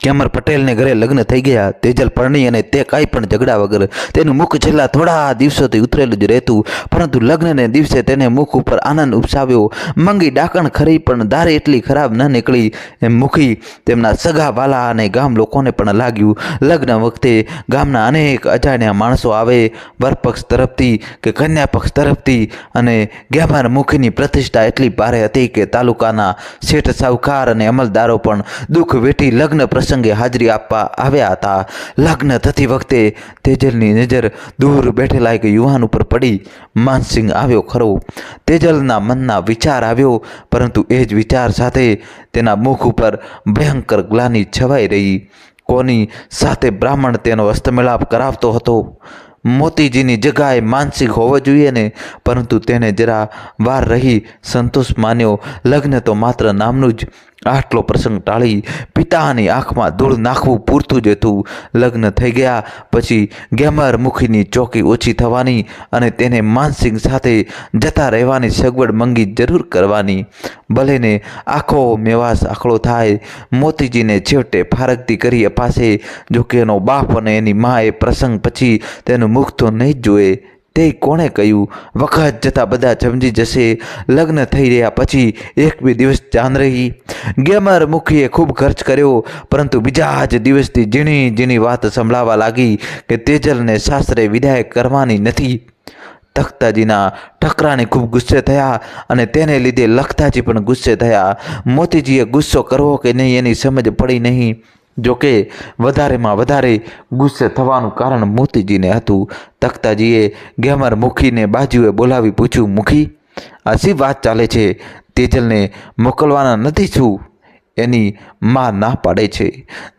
કેમર પટેલને ઘરે લગ્ન થઈ ગયા. તેજલ પરણી અને તે કાંઈ પણ ઝઘડા વગર તેનું મુખ છેલ્લા થોડા દિવસોથી ઉતરેલું જ રહેતું. પરંતુ લગ્નને દિવસે તેને મુખ ઉપર આનંદ ઉપસાવ્યો. મંગી ડાકણ ખરી પણ દારે એટલી ખરાબ ન નીકળી. એમ મુખી તેમના સગા વાલા અને ગામ લોકોને પણ લાગ્યું. લગ્ન વખતે ગામના અનેક અજાણ્યા માણસો આવે વરપક્ષ તરફથી કે કન્યા પક્ષ તરફથી અને ગેમર મુખીની પ્રતિષ્ઠા એટલી ભારે હતી કે તાલુકાના શેઠ સાહુકાર અને અમલદારો પણ દુઃખ વેઠી લગ્ન પ્રસંગે હાજરી આપવા આવ્યા હતા. લગ્ન થતી વખતે તેજલની નજર દૂર બેઠેલા એક યુવાન ઉપર પડી. માનસિંહ આવ્યો ખરો. તેજલના મનના વિચાર આવ્યો, પરંતુ એ જ વિચાર સાથે તેના મુખ ઉપર ભયંકર ગ્લાની છવાઈ રહી. કોની સાથે બ્રાહ્મણ તેનો હસ્તમેળાપ કરાવતો હતો? મોતીજીની જગાએ માનસિક હોવો જોઈએ ને? પરંતુ તેને જરા વાર રહી સંતોષ માન્યો. લગ્ન તો માત્ર નામનું જ આટલો પ્રસંગ ટાળી, પિતાની આંખમાં ધૂળ નાખવું પૂરતું જ હતું. લગ્ન થઈ ગયા પછી ગેમર મુખીની ચોકી ઓછી થવાની અને તેને માનસિંહ સાથે જતા રહેવાની સગવડ મંગી જરૂર કરવાની. ભલે ને આખો મેવાસ આખડો થાય, મોતીજીને છેવટે ફારકતી કરી અપાશે. જો કે એનો બાપ અને એની મા એ પ્રસંગ પછી તેનું મુખ તો નહીં જ જોએ તે કોણે કહ્યું? વખત જતાં બધા સમજી જશે. લગ્ન થઈ રહ્યા પછી એક બે દિવસ ચાંદ રહી. ગેમર મુખીએ ખૂબ ખર્ચ કર્યો, પરંતુ બીજા જ દિવસથી ઝીણી ઝીણી વાત સંભળાવા લાગી કે તેજલને સાસરે વિદાય કરવાની નથી. તખ્તાજીના ઠકરાને ખૂબ ગુસ્સે થયા અને તેને લીધે લખતાજી પણ ગુસ્સે થયા. મોતીજીએ ગુસ્સો કરવો કે નહીં એની સમજ પડી નહીં. જોકે વધારેમાં વધારે ગુસ્સે થવાનું કારણ મોતીજીને હતું. તખ્તાજીએ ગેમર મુખીને બાજુએ બોલાવી પૂછ્યું, મુખી, આ શી વાત ચાલે છે? તેજલને મોકલવાના નથી શું એની માં ના પાડે છે.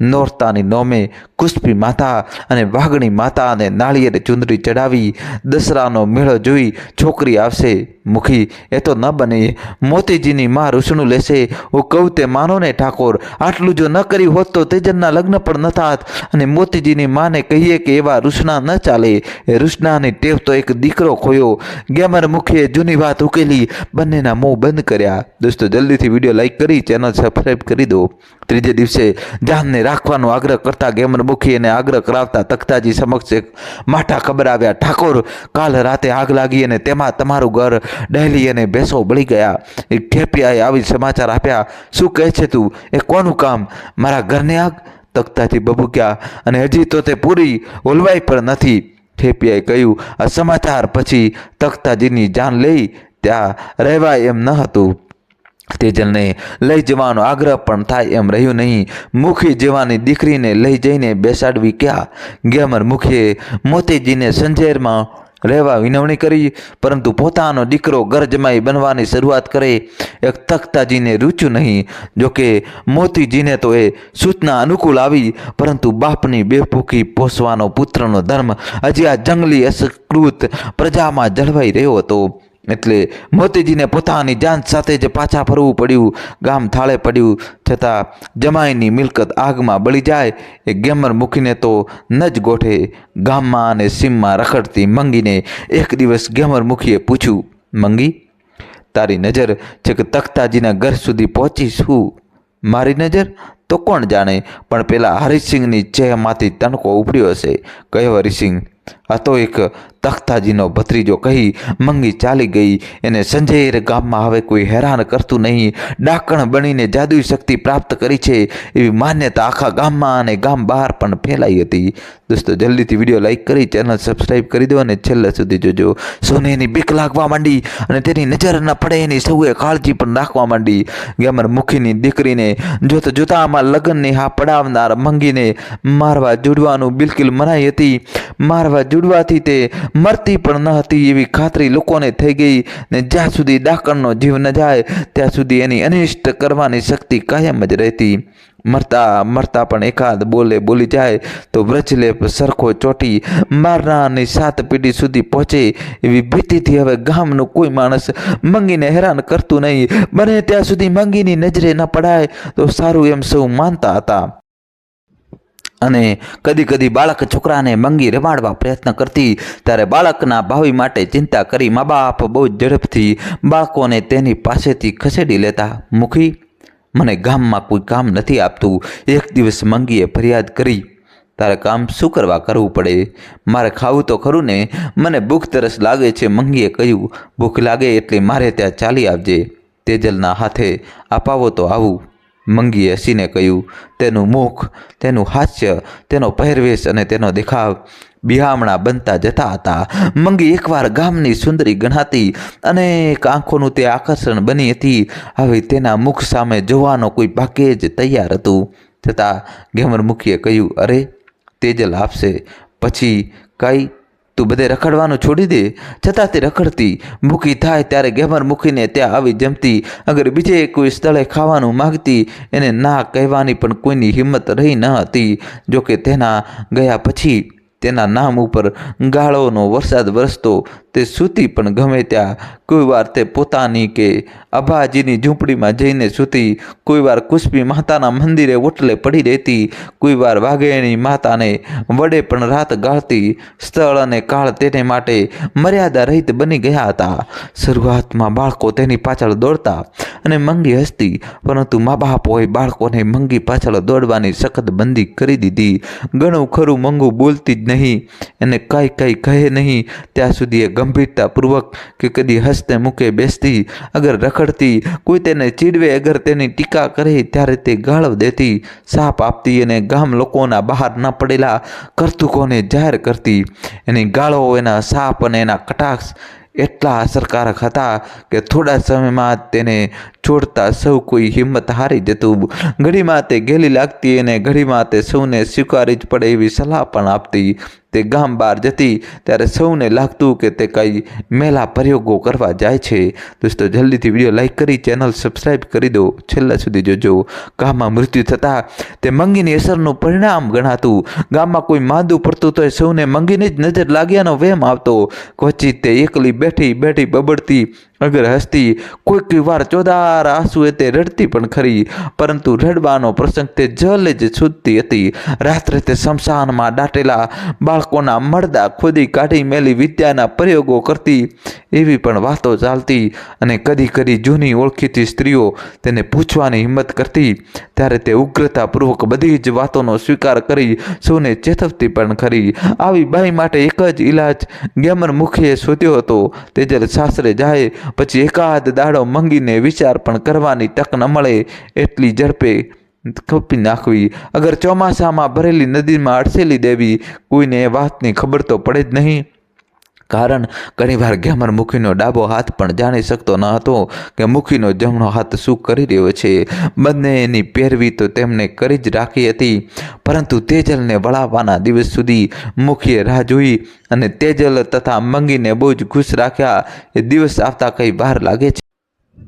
નોરતાની નોમે કુસ્પી માતા અને વાઘણી માતા અને નાળિયેર ચુંદડી ચડાવી દસરાનો મેળો જોઈ છોકરી આવશે. મુખી, એ તો ન બને. મોતીજીની માં રૂસણું લેશે. હું કહું તે માનો ને ઠાકોર, આટલું જો ન કર્યું હોત તો તેજનના લગ્ન પણ ન થાત અને મોતીજીની માને કહીએ કે એવા રૂસણા ન ચાલે. એ રૂસણાની ટેવ તો એક દીકરો ખોયો. ગેમર મુખીએ જૂની વાત ઉકેલી. બંનેના મોં બંધ કર્યા. દોસ્તો, જલ્દીથી વીડિયો લાઈક કરી, ચેનલ સબસ્ક્રાઈબ કરી દો ત્રીજે દિવસે જાનને રાખવાનો આગ્રહ કરતા ગેમર મુખી અને આગ્રહ કરાવતા તખ્તાજી સમક્ષ એક માઠા ખબર આવ્યા ઠાકોર કાલ રાતે આગ લાગી અને તેમાં તમારું ઘર ડહેલી અને ભેંસો બળી ગયા. એક ઠેપિયાએ આવી સમાચાર આપ્યા. શું કહે છે તું? એ કોનું કામ? મારા ઘરને આગ? તખતાજી બબુક્યા. અને હજી તો તે પૂરી ઓલવાઈ પણ નથી. ઠેપિયાએ કહ્યું, આ સમાચાર પછી તખ્તાજીની જાન લઈ ત્યાં રહેવાય એમ ન હતું. તેજલને લઈ જવાનો આગ્રહ પણ થાય એમ રહ્યું નહીં. મુખી જેવાની દીકરીને લઈ જઈને બેસાડવી ક્યાં? ગેમર મુખીએ મોતીજીને સંજેરમાં રહેવા વિનવણી કરી, પરંતુ પોતાનો દીકરો ઘર જમાઈ બનવાની શરૂઆત કરે. એક તખ્તાજીને રૂચ્યું નહીં, જોકે મોતીજીને તો એ સૂચના અનુકૂળ આવી, પરંતુ બાપની બેફૂકી પોષવાનો પુત્રનો ધર્મ હજી આ જંગલી અસકૃત પ્રજામાં જળવાઈ રહ્યો હતો. એટલે મોતીજીને પોતાની જાન સાથે જ પાછા ફરવું પડ્યું, ગામ થાળે પડ્યું, છતાં જમાઈની મિલકત આગમાં બળી જાય, એ ગેમર મૂકીને તો ન જ ગોઠે, ગામમાં અને સીમમાં રખડતી મંગીને એક દિવસ ગેમર મુખીએ પૂછ્યું, મંગી, તારી નજર છે કે તખ્તાજીના ઘર સુધી પહોંચી શું મારી નજર? તો કોણ જાણે? પણ પેલા હરિસિંહની ચહેમાંથી તણકો ઉપડ્યો હશે. કહ્યો હરિસિંહ? આ તો એક તખ્તાજીનો ભત્રીજો કહી મંગી ચાલી ગઈ. એને સંજેર ગામમાં હવે કોઈ હેરાન કરતું નહીં. ડાકણ બનીને જાદુઈ શક્તિ પ્રાપ્ત કરી છે. એવી માન્યતા આખા ગામમાં અને ગામ બહાર પણ ફેલાઈ હતી. દોસ્તો, જલ્દીથી વીડિયો લાઇક કરી, ચેનલ સબસ્ક્રાઈબ કરી દો અને છેલ્લે સુધી જોજો. સોનેની બીક લાગવા માંડી અને તેની નજર ન પડે એની સૌએ કાળજી પણ રાખવા માંડી. ગેમર મુખીની દીકરીને જોત જોતામાં લગ્નની હા પડાવનાર મંગીને મારવા જોડવાનું બિલકુલ મનાઈ હતી. મારવા જુડવાથી તે મરતી પણ ન હતી એવી ખાતરી લોકોને થઈ ગઈ ને જ્યાં સુધી ડાકણનો જીવ ન જાય, ત્યાં સુધી એની અનિષ્ટ કરવાની શક્તિ કાયમ જ રહેતી. મરતા મરતા પણ એકાદ બોલે બોલી જાય તો વ્રજલેપ સરખો ચોટી મારનારની સાત પેઢી સુધી પહોંચે એવી ભીતિથી હવે ગામનું કોઈ માણસ મંગીને હેરાન કરતું નહીં. બને ત્યાં સુધી મંગીની નજરે ન પડાય તો સારું એમ સૌ માનતા હતા. અને કદી કદી બાળક છોકરાને મંગી રમાડવા પ્રયત્ન કરતી, ત્યારે બાળકના ભાવિ માટે ચિંતા કરી મા બાપ બહુ ઝડપથી બાળકોને તેની પાસેથી ખસેડી લેતા, મુખી, મને ગામમાં કોઈ કામ નથી આપતું, એક દિવસ મંગીએ ફરિયાદ કરી. તારે કામ શું કરવા કરવું પડે? મારે ખાવું તો ખરું ને? મને ભૂખ તરસ લાગે છે, મંગીએ કહ્યું. ભૂખ લાગે એટલે મારે ત્યાં ચાલી આવજે. તેજલના હાથે અપાવો તો આવું. મંગીએ હસીને કહ્યું, તેનું મુખ, તેનું હાસ્ય, તેનો પહેરવેશ અને તેનો દેખાવ બિહામણા બનતા જતા હતા. મંગી એકવાર ગામની સુંદરી ગણાતી, અનેક આંખોનું તે આકર્ષણ બની હતી. હવે તેના મુખ સામે જોવાનો કોઈ ભાગ્યે જ તૈયાર હતું. છતાં ગેમરમુખીએ કહ્યું, અરે, તેજલ આપશે. પછી કઈ તું બધે રખડવાનું છોડી દે. છતાં તે રખડતી મૂકી થાય ત્યારે ગેમર મૂકીને ત્યાં આવી જમતી. અગર બીજે કોઈ સ્થળે ખાવાનું માગતી, એને ના કહેવાની પણ કોઈની હિંમત રહી ન હતી. જોકે તેના ગયા પછી તેના નામ ઉપર ગાળોનો વરસાદ વરસતો. તે સૂતી પણ ગમે ત્યાં. કોઈ વાર તે પોતાની કે અભાજીની ઝૂંપડીમાં જઈને સૂતી. કોઈ વાર કુસ્બી માતાના મંદિરે ઓટલે પડી રહેતી. કોઈ વાર વાઘેણી માતાને વડે પણ રાત ગાળતી. સ્થળ અને કાળ તેને માટે મર્યાદા રહિત બની ગયા હતા. શરૂઆતમાં બાળકો તેની પાછળ દોડતા અને મંગી હસતી, પરંતુ મા બાપોએ બાળકોને મંગી પાછળ દોડવાની સખત બંધી કરી દીધી. ઘણું ખરું મંગું બોલતી જ નહીં. એને કાંઈ કાંઈ કહે નહીં. ત્યાં સુધી એ ગંભીરતાપૂર્વક કે કદી હસતે મૂકે બેસતી, અગર રખડતી, કોઈ તેને ચીડવે, અગર તેની ટીકા કરે ત્યારે તે ગાળો દેતી, સાપ આપતી અને ગામ લોકોના બહાર ન પડેલા કરતુકોને જાહેર કરતી. એની ગાળો એના સાપ અને એના કટાક્ષ એટલા અસરકારક હતા કે થોડા સમયમાં તેને છોડતા સૌ કોઈ હિંમત હારી જતું. ઘડીમાં તે ગેલી લાગતી અને ઘડીમાં તે સૌને સ્વીકારી જ પડે એવી સલાહ પણ આપતી. તે ગામ બહાર જતી, ત્યારે સૌને લાગતું કે તે કંઈ મેલા પ્રયોગો કરવા જાય છે. દોસ્તો, જલ્દીથી વીડિયો લાઇક કરી, ચેનલ સબસ્ક્રાઈબ કરી દો. છેલ્લા સુધી જોજો. ગામમાં મૃત્યુ થતાં તે મંગીની અસરનું પરિણામ ગણાતું. ગામમાં કોઈ માંદું પડતું તો સૌને મંગીની જ નજર લાગ્યાનો વહેમ આવતો. ક્વચિત તે એકલી બેઠી બેઠી બબડતી અગર હસ્તી કોઈક વાર ચોદાર આંસુએ તે રડતી પણ ખરી, પરંતુ રડવાનો પ્રસંગ તે જલે જ છૂટતી હતી. રાત્રે તે શમશાનમાં દાટેલા બાળકોના મળદા ખોદી કાઢી મેલી વિદ્યાના પ્રયોગો કરતી. એવી પણ વાતો ચાલતી અને કદી કદી જૂની ઓળખીતી સ્ત્રીઓ તેને પૂછવાની હિંમત કરતી. ત્યારે તે ઉગ્રતાપૂર્વક બધી જ વાતોનો સ્વીકાર કરી સૌને ચેતવતી પણ ખરી. આવી બાઈ માટે એક જ ઈલાજ ગેમર મુખીએ શોધ્યો હતો. તેજલ સાસરે જાય પછી એકાદ દાડો મંગીને વિચાર પણ કરવાની તક ન મળે એટલી ઝડપે ખપી નાખવી. અગર ચોમાસામાં ભરેલી નદીમાં અડસેલી દેવી, કોઈને એ વાતની ખબર તો પડે જ નહીં. કારણ ઘણીવાર ગેમર મુખીનો ડાબો હાથ પણ જાણી શકતો ન હતો કે મુખીનો જમણો હાથ શું કરી રહ્યો છે. બંનેની પહેરવી તો તેમણે કરી જ રાખી હતી, પરંતુ તેજલને વળાવવાના દિવસ સુધી મુખીએ રાહ જોઈ અને તેજલ તથા મંગીને બહુ જ ખુશ રાખ્યા એ દિવસ આવતા કંઈ વાર લાગે છે.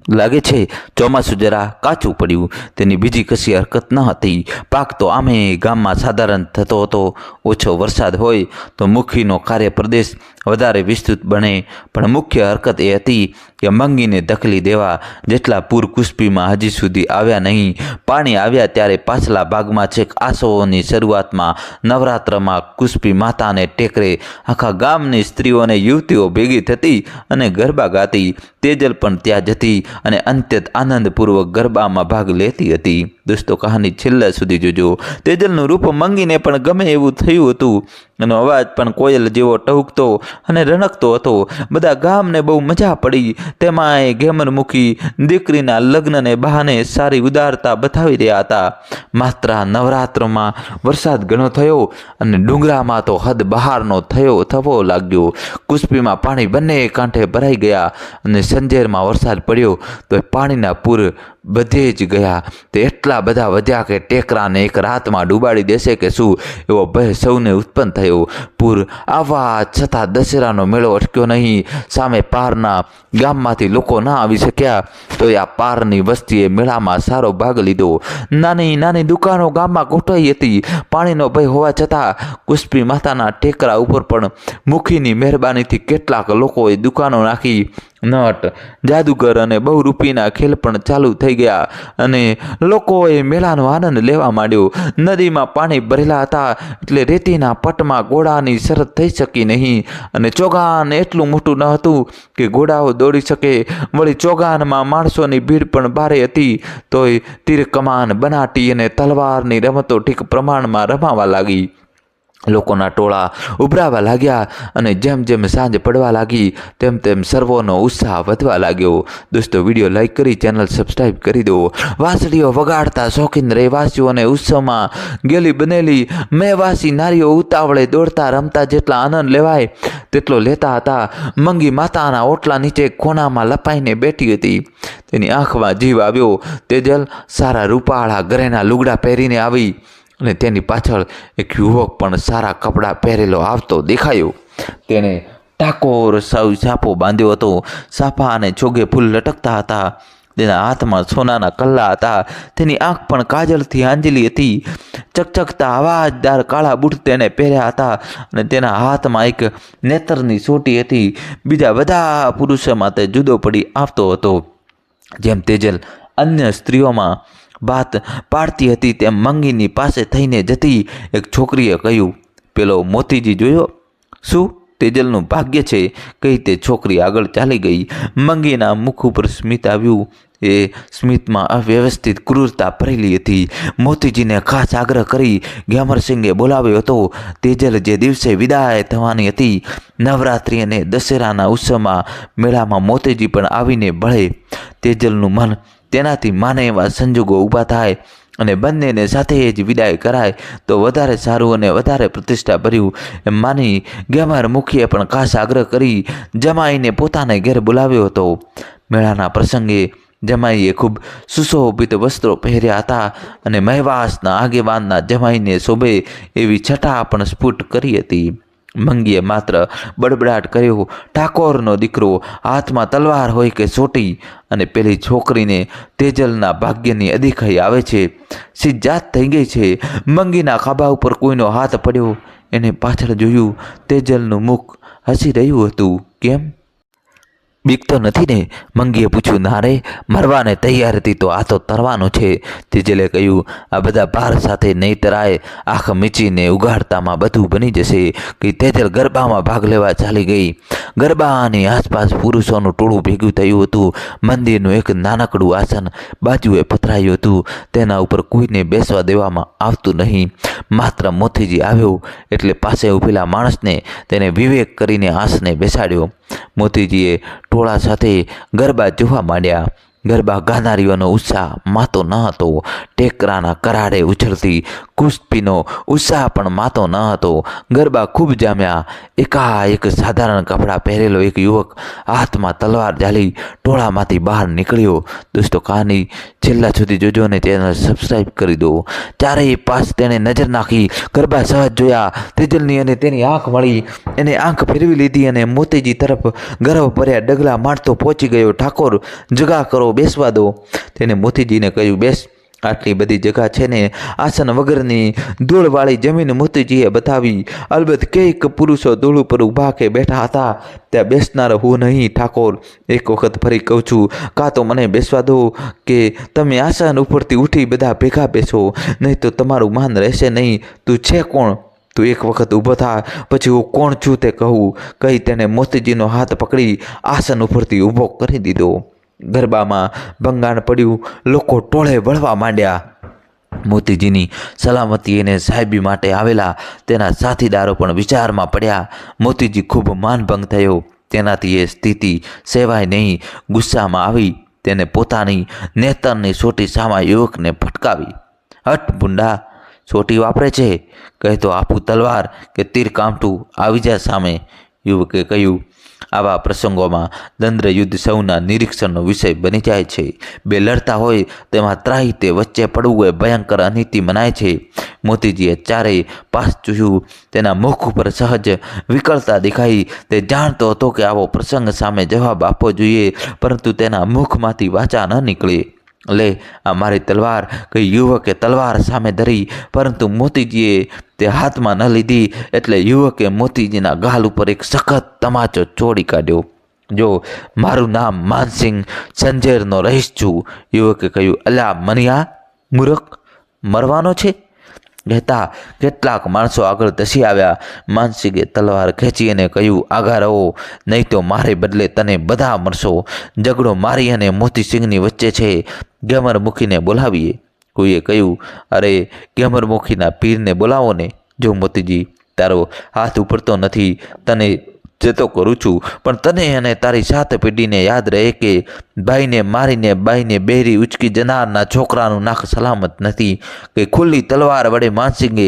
લાગે છે, ચોમાસું જરા કાચું પડ્યું, તેની બીજી કશી હરકત ન હતી. પાક તો આમે ગામમાં સાધારણ થતો હતો, ઓછો વરસાદ હોય તો મુખીનો કાર્ય પ્રદેશ વધારે વિસ્તૃત બને. પણ મુખ્ય હરકત એ હતી કે મંગીને ધકલી દેવા જેટલા પૂર કુસ્પીમાં હજી સુધી આવ્યા નહીં. પાણી આવ્યા ત્યારે પાછલા ભાગમાં છેક આસોઓની શરૂઆતમાં નવરાત્રમાં કુસ્પી માતાને ટેકરે. આખા ગામની સ્ત્રીઓને યુવતીઓ ભેગી થતી અને ગરબા ગાતી. તેજલ પણ ત્યાં જતી અને અંત્યત આનંદપૂર્વક ગરબામાં ભાગ લેતી હતી. દોસ્તો, કહાની છેલ્લા સુધી જોજો. તેજલનું રૂપ મંગીને પણ ગમે એવું થયું હતું. એનો અવાજ પણ કોયલ જેવો ટહુકતો અને રણકતો હતો. બધા ગામને બહુ મજા પડી. તેમાં એ ગેમર મૂકી દીકરીના લગ્નને બહાને સારી ઉદારતા બતાવી રહ્યા હતા. માત્ર નવરાત્રમાં વરસાદ ઘણો થયો અને ડુંગરામાં તો હદ બહારનો થયો થવો લાગ્યો. કુસ્પીમાં પાણી બંને કાંઠે ભરાઈ ગયા અને સંજેરમાં વરસાદ પડ્યો તો પાણીના પૂર બધે જ ગયા. તે એટલા બધા વધ્યા કે ટેકરાને એક રાતમાં ડૂબાડી દેશે કે શું? એવો ભય સૌને ઉત્પન્ન થયો. પૂર આવવા છતાં દશેરાનો મેળો અટક્યો નહીં. સામે પારના ગામમાંથી લોકો ના આવી શક્યા. તો આ પારની વસ્તીએ મેળામાં સારો ભાગ લીધો. નાની નાની દુકાનો ગામમાં ગોઠવાઈ હતી. પાણીનો ભય હોવા છતાં કુસ્પી માતાના ટેકરા ઉપર પણ મુખીની મહેરબાનીથી કેટલાક લોકોએ દુકાનો નાખી. નટ, જાદુગર અને બહુરૂપીના ખેલ પણ ચાલુ થઈ ગયા અને લોકોએ મેળાનો આનંદ લેવા માંડ્યો. નદીમાં પાણી ભરેલા હતા એટલે રેતીના પટમાં ઘોડાની શરત થઈ શકી નહીં અને ચોગાન એટલું મોટું ન હતું કે ઘોડાઓ દોડી શકે. વળી ચોગાનમાં માણસોની ભીડ પણ ભારે હતી, તોય તીર કમાન, બનાટી અને તલવારની રમતો ઠીક પ્રમાણમાં રમાવા લાગી. લોકોના ટોળા ઉભરાવા લાગ્યા અને જેમ જેમ સાંજ પડવા લાગી, તેમ તેમ સર્વોનો ઉત્સાહ વધવા લાગ્યો. દોસ્તો, વીડિયો લાઈક કરી, ચેનલ સબસ્ક્રાઈબ કરી દો. વાંસળીઓ વગાડતા શોખીન રહેવાસીઓને ઉત્સવમાં ગેલી બનેલી મેવાસી નારીઓ ઉતાવળે દોડતા રમતા જેટલા આનંદ લેવાય, તેટલો લેતા હતા. મંગી માતાના ઓટલા નીચે ખોનામાં લપાઈને બેઠી હતી. તેની આંખમાં જીવ આવ્યો. તેજલ સારા રૂપાળા ઘરેના લુગડા પહેરીને આવી. અને તેની પાછળ એક યુવક પણ સારા કપડાં પહેરેલો આવતો દેખાયો. તેણે ટાકોર સાવ સાપો બાંધ્યો હતો. સાફા અને ચોગે ફૂલ લટકતા હતા. તેના હાથમાં સોનાના કલ્લા હતા. તેની આંખ પણ કાજલથી આંજલી હતી. ચકચકતા અવાજદાર કાળા બૂટ તેને પહેર્યા હતા અને તેના હાથમાં એક નેતરની સોટી હતી. બીજા બધા પુરુષોમાં તે જુદો પડી આવતો હતો. જેમ તેજલ અન્ય સ્ત્રીઓમાં વાત પાડતી હતી તેમ મંગીની પાસે થઈને જતી એક છોકરીએ કહ્યું, પેલો મોતીજી જોયો? શું તેજલનું ભાગ્ય છે? કહી તે છોકરી આગળ ચાલી ગઈ. મંગીના મુખ ઉપર સ્મિત આવ્યું. એ સ્મિતમાં અવ્યવસ્થિત ક્રૂરતા ભરેલી હતી. મોતીજીને ખાસ આગ્રહ કરી ગ્યામરસિંહે બોલાવ્યો હતો. તેજલ જે દિવસે વિદાય થવાની હતી, નવરાત્રિ અને દશેરાના ઉત્સવમાં મેળામાં મોતીજી પણ આવીને ભળે. તેજલનું મન તેનાથી માને એવા સંજોગો ઊભા થાય અને બંનેને સાથે જ વિદાય કરાય, તો વધારે સારું અને વધારે પ્રતિષ્ઠા ભર્યું એમ માની ગેમાર મુખીએ પણ ખાસ આગ્રહ કરી જમાઈને પોતાને ઘેર બોલાવ્યો હતો. મેળાના પ્રસંગે જમાઈએ ખૂબ સુશોભિત વસ્ત્રો પહેર્યા હતા અને મહેવાસના આગેવાનના જમાઈને શોભે એવી છટા પણ સ્ફુટ કરી હતી. મંગીએ માત્ર બડબડાટ કર્યો, ઠાકોરનો દીકરો હાથમાં તલવાર હોય કે સોટી અને પેલી છોકરીને તેજલના ભાગ્યની અધિકાઈ આવે છે. સિજ્જાત થઈ ગઈ છે? મંગીના ખાબા ઉપર કોઈનો હાથ પડ્યો? એને પાછળ જોયું તેજલનું મુખ હસી રહ્યું હતું. કેમ? બીક તો નથી ને? મંગીએ પૂછ્યું, ના રે, મરવાને તૈયાર હતી તો આ તો તરવાનું છે. તેજલે કહ્યું, આ બધા ભાર સાથે નહીં તરાય આંખ મીચીને ઉગાડતામાં બધું બની જશે. કે તેજલ ગરબામાં ભાગ લેવા ચાલી ગઈ. ગરબાની આસપાસ પુરુષોનું ટોળું ભેગું થયું હતું. મંદિરનું એક નાનકડું આસન બાજુએ પથરાયું હતું. તેના ઉપર કોઈને બેસવા દેવામાં આવતું નહીં. માત્ર મોતીજી આવ્યો એટલે પાસે ઊભેલા માણસને તેને વિવેક કરીને આસને બેસાડ્યો. મોતીજીએ ટોળા સાથે ગરબા જોવા માંડ્યા. ગરબા ગાનારીઓનો ઉત્સાહ માતો ન હતો. ટેકરાના કરાડે ઉછળતી કુસ્તીનો ઉત્સાહ પણ માતો ન હતો. ગરબા ખૂબ જામ્યા. એકાએક સાધારણ કપડાં પહેરેલો એક યુવક હાથમાં તલવાર ઝાલી ટોળામાંથી બહાર નીકળ્યો. દોસ્તો કહાની છેલ્લા સુધી જોજો અને ચેનલ સબસ્ક્રાઈબ કરી દો. ચારેય પાસ તેણે નજર નાખી. ગરબા સહજ જોયા. તેજલની અને તેની આંખ મળી. એને આંખ ફેરવી લીધી અને મોતીજી તરફ ગર્વ ભર્યા ડગલા મારતો પહોંચી ગયો. ઠાકોર, જગા કરો બેસવા દો. તેને મોતીજીને કહ્યું, બેસ, આટલી બધી જગા છે ને, આસન વગરની ધૂળવાળી જમીન મોતીજીએ બતાવી. અલબત્ત કંઈક પુરુષો ધૂળ ઉપર ઊભા કે બેઠા હતા, ત્યાં બેસનાર હું નહીં, ઠાકોર. એક વખત ફરી કહું છું, કાં તો મને બેસવા દો કે તમે આસન ઉપરથી ઉઠી બધા ભેગા બેસો. નહીં તો તમારું માન રહેશે નહીં. તું છે કોણ? તું એક વખત ઊભો થા, પછી હું કોણ છું તે કહું. કહી તેને મોતીજીનો હાથ પકડી, આસન ઉપરથી ઊભો કરી દીધો. ગરબામાં ભંગાણ પડ્યું, લોકો ટોળે વળવા માંડ્યા. મોતીજીની સલામતી અને સાહેબી માટે આવેલા, તેના સાથીદારો પણ વિચારમાં પડ્યા. મોતીજી ખૂબ માનભંગ થયો. તેનાથી એ સ્થિતિ સેવાય નહીં, ગુસ્સામાં આવી. તેને પોતાની નેતરની સોટી સામા યુવકને ફટકાવી હટ ભૂંડા, સોટી વાપરે છે? કહે તો આપું તલવાર કે તીર કામઠું આવી જા સામે. યુવકે કહ્યું આવા પ્રસંગોમાં દંદ્ર યુદ્ધ સૌના નિરીક્ષણનો વિષય બની જાય છે. બે લડતા હોય તેમાં ત્રાહી તે વચ્ચે પડવું એ ભયંકર અનીતિ મનાય છે. મોતીજીએ ચારેય પાસ ચૂહ્યું તેના મુખ ઉપર સહજ વિકળતા દેખાઈ. તે જાણતો હતો કે આવો પ્રસંગ સામે જવાબ આપવો જોઈએ, પરંતુ તેના મુખમાંથી વાચા ન નીકળે. લે, આ મારી તલવાર, કઈ યુવકે તલવાર સામે ધરી, પરંતુ મોતીજીએ તે હાથમાં ન લીધી, એટલે યુવકે મોતીજીના ગાલ ઉપર એક સખત તમાચો ચોડી કાઢ્યો. જો, મારું નામ માનસિંહ સંજેરનો રહીશ છું. યુવકે કહ્યું, અલ્યા મનિયા મૂરખ, મરવાનો છે? કહેતા કેટલાક માણસો આગળ ધસી આવ્યા. માનસિંગે તલવાર ખેંચી અને કહ્યું આગા રહો, નહીં તો મારે બદલે તને બધા મરશો ઝઘડો મારી અને મોતીસિંહની વચ્ચે છે. ગેમર મુખીને બોલાવીએ. કોઈએ કહ્યું, અરે, ગેમર મુખીના પીરને બોલાવો ને. જો મોતીજી તારો હાથ ઉપરતો નથી, તને જતો કરું છું, પણ તને અને તારી સાત પેઢીને યાદ રહે કે ભાઈને મારીને બાઈને બહેરી ઉચકી જનારના છોકરાનું નાક સલામત નથી, કે ખુલ્લી તલવાર વડે માનસિંગે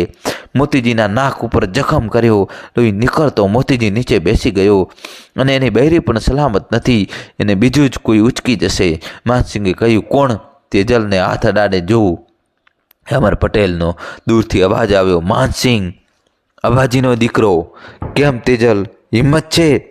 મોતીજીના નાક ઉપર જખમ કર્યો લોહી નીકળતો મોતીજી નીચે બેસી ગયો. અને એની બહેરી પણ સલામત નથી, એને બીજું જ કોઈ ઉચકી જશે. માનસિંગે કહ્યું, કોણ તેજલને હાથ અડાડે જોવું અમર પટેલનો દૂરથી અવાજ આવ્યો માનસિંહ અભાજીનો દીકરો, કેમ તેજલ હિંમત છે.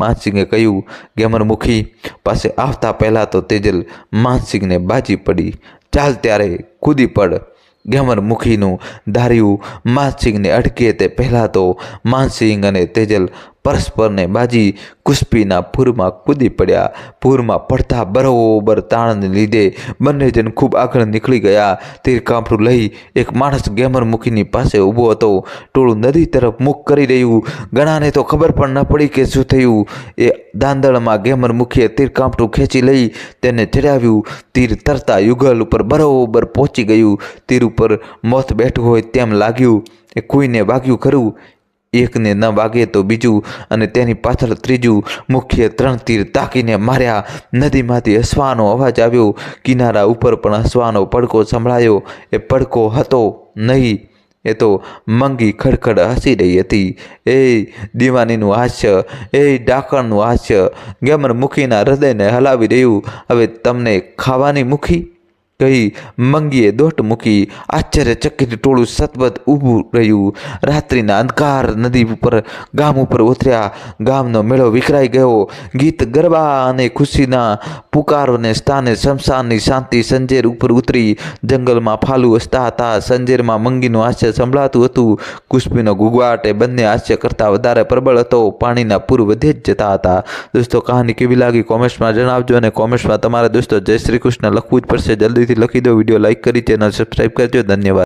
માનસિંહે કહ્યું, ગેમરમુખી પાસે આવતા પહેલાં તો તેજલ માનસિંહને બાજી પડી. ચાલ ત્યારે કૂદી પડ. ગેમરમુખીનું ધાર્યું, માનસિંહને અટકે તે પહેલાં તો માનસિંહ અને તેજલ પરસ્પરને બાજી કુસ્પીના પૂરમાં કૂદી પડ્યા. પૂરમાં પડતા બરોબર તાણને લીધે બંને જણ ખૂબ આગળ નીકળી ગયા. તીર કાંપડું લઈ એક માણસ ગેમર મુખીની પાસે ઊભો હતો. ટોળું નદી તરફ મુખ કરી રહ્યું. ઘણાને તો ખબર પણ ન પડી કે શું થયું. એ દાંદળમાં ગેમર મુખીએ તીર કાંપડું ખેંચી લઈ તેને ચડાવ્યું. તીર તરતા યુગલ ઉપર બરોબર પહોંચી ગયું. તીર ઉપર મોત બેઠું હોય તેમ લાગ્યું. એ કોઈને વાગ્યું ખરું. એકને ન વાગે તો બીજું અને તેની પાછળ ત્રીજું મુખ્ય ત્રણ તીર તાકીને માર્યા. નદીમાંથી હસવાનો અવાજ આવ્યો. કિનારા ઉપર પણ હસવાનો પડકો સંભળાયો. એ પડકો હતો નહીં, એ તો મંગી ખડખડ હસી રહી હતી. એ દીવાનીનું હાસ્ય એ ડાકણનું હાસ્ય ગેમર મુખીના હૃદયને હલાવી રહ્યું. હવે તમને ખાવાની મુખી કહી મંગીએ દોટ મૂકી આશ્ચર્યચકિત ટોળું સતબત ઊભું રહ્યું. રાત્રિના અંધકાર નદી ઉપર, ગામ ઉપર ઉતર્યા. ગામનો મેળો વિખરાઈ ગયો. ગીત ગરબા અને ખુશીના પુકારોને સ્થાને શમશાનની શાંતિ સંજેર ઉપર ઉતરી. જંગલમાં ફાલુ હસતા હતા. સંજેરમાં મંગીનું હાસ્ય સંભળાતું હતું. કુસ્પીનો ગુગવાટ એ બંને હાસ્ય કરતાં વધારે પ્રબળ હતો. પાણીના પૂર વધે જ જતા હતા. દોસ્તો, કહાની કેવી લાગી કોમેન્ટ્સમાં જણાવજો અને કોમેન્ટ્સમાં તમારા દોસ્તો જય શ્રી કૃષ્ણ લખવું જ પડશે જલ્દીથી લખી દો વીડિયો લાઇક કરી ચેનલ સબસ્ક્રાઈબ કરજો. ધન્યવાદ.